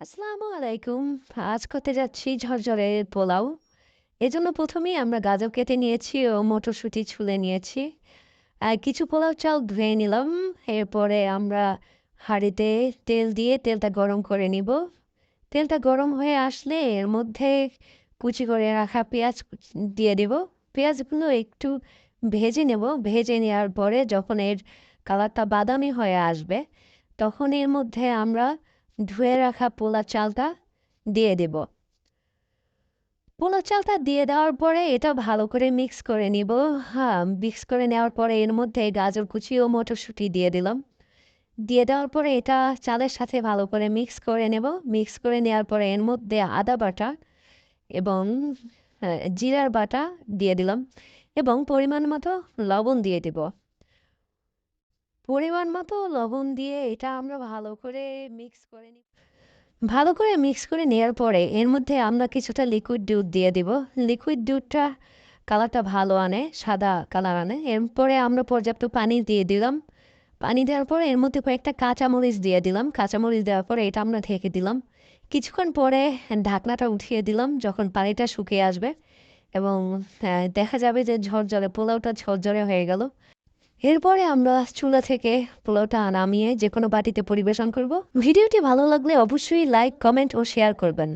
আসসালামু আলাইকুম। আজ করতে যাচ্ছি ঝরঝরে পোলাও। এজন্য ১ম এই আমরা গাজর কেটে নিয়েছি ও মটরশুঁটি ছুলে নিয়েছি। আর কিছু পোলাও চাল ধুয়ে নিলাম। এরপরে আমরা হাঁড়িতে তেল দিয়ে তেলটা গরম করে নিব। তেলটা গরম হয়ে আসলে এর মধ্যে কুচি করে রাখা পেঁয়াজ দিয়ে দেব। পেঁয়াজগুলো একটু ভেজে নেব। ভেজে নেওয়ার পরে যখন এর কালারটা বাদামি হয়ে আসবে, তখন এর মধ্যে আমরা ধুয়ে রাখা পোলা চালটা দিয়ে দেব। পোলা চালটা দিয়ে দেওয়ার পরে এটা ভালো করে মিক্স করে নিব। হ্যাঁ মিক্স করে নেওয়ার পরে এর মধ্যে গাজর কুচি ও মটরশুঁটি দিয়ে দিলাম। দিয়ে দেওয়ার পরে এটা চালের সাথে ভালো করে মিক্স করে নেব। মিক্স করে নেওয়ার পরে এর মধ্যে আদা বাটা এবং জিরার বাটা দিয়ে দিলাম এবং পরিমাণ মতো লবণ দিয়ে দেব। পরিমাণ মতো লবণ দিয়ে এটা আমরা ভালো করে মিক্স করে নিই ভালো করে মিক্স করে নেওয়ার পরে এর মধ্যে আমরা কিছুটা লিকুইড দুধ দিয়ে দিব। লিকুইড দুধটা কালারটা ভালো আনে, সাদা কালার আনে। এরপরে আমরা পর্যাপ্ত পানি দিয়ে দিলাম। পানি দেওয়ার পরে এর মধ্যে কয়েকটা কাঁচামরিচ দিয়ে দিলাম। কাঁচামরিচ দেওয়ার পরে এটা আমরা ঢেকে দিলাম। কিছুক্ষণ পরে ঢাকনাটা উঠিয়ে দিলাম যখন পানিটা শুকিয়ে আসবে এবং দেখা যাবে যে ঝরঝরে, পোলাওটা ঝরঝরে হয়ে গেল। এরপরে আমরা চুলা থেকে পোলাওটা নামিয়ে যে কোনো বাটিতে পরিবেশন করব। ভিডিওটি ভালো লাগলে অবশ্যই লাইক, কমেন্ট ও শেয়ার করবেন।